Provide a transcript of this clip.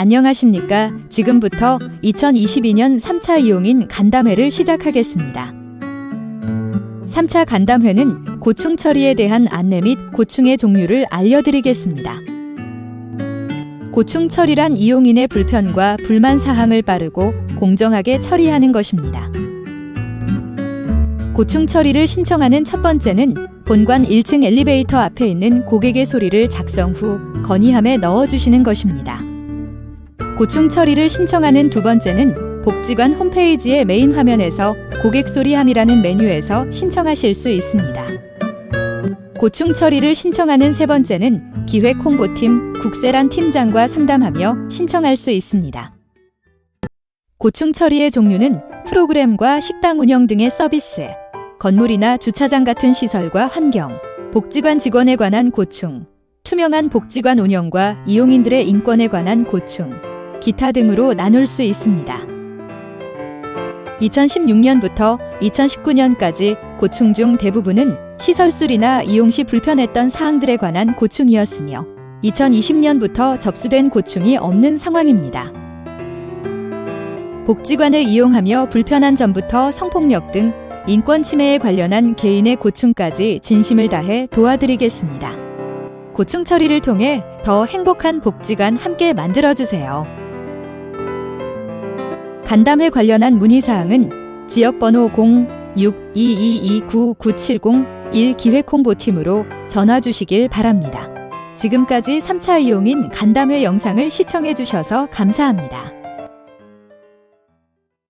안녕하십니까. 지금부터 2022년 3차 이용인 간담회를 시작하겠습니다. 3차 간담회는 고충 처리에 대한 안내 및 고충의 종류를 알려드리겠습니다. 고충 처리란 이용인의 불편과 불만 사항을 빠르고 공정하게 처리하는 것입니다. 고충 처리를 신청하는 첫 번째는 본관 1층 엘리베이터 앞에 있는 고객의 소리를 작성 후 건의함에 넣어주시는 것입니다. 고충 처리를 신청하는 두 번째는 복지관 홈페이지의 메인 화면에서 고객 소리함이라는 메뉴에서 신청하실 수 있습니다. 고충 처리를 신청하는 세 번째는 기획 홍보팀 국세란 팀장과 상담하며 신청할 수 있습니다. 고충 처리의 종류는 프로그램과 식당 운영 등의 서비스, 건물이나 주차장 같은 시설과 환경, 복지관 직원에 관한 고충, 투명한 복지관 운영과 이용인들의 인권에 관한 고충, 기타 등으로 나눌 수 있습니다. 2016년부터 2019년까지 고충 중 대부분은 시설 수리나 이용 시 불편했던 사항들에 관한 고충이었으며 2020년부터 접수된 고충이 없는 상황입니다. 복지관을 이용하며 불편한 점부터 성폭력 등 인권 침해에 관련한 개인의 고충까지 진심을 다해 도와드리겠습니다. 고충 처리를 통해 더 행복한 복지관 함께 만들어주세요. 간담회 관련한 문의사항은 지역번호 06222299701 기획 홍보팀으로 전화 주시길 바랍니다. 지금까지 3차 이용인 간담회 영상을 시청해 주셔서 감사합니다.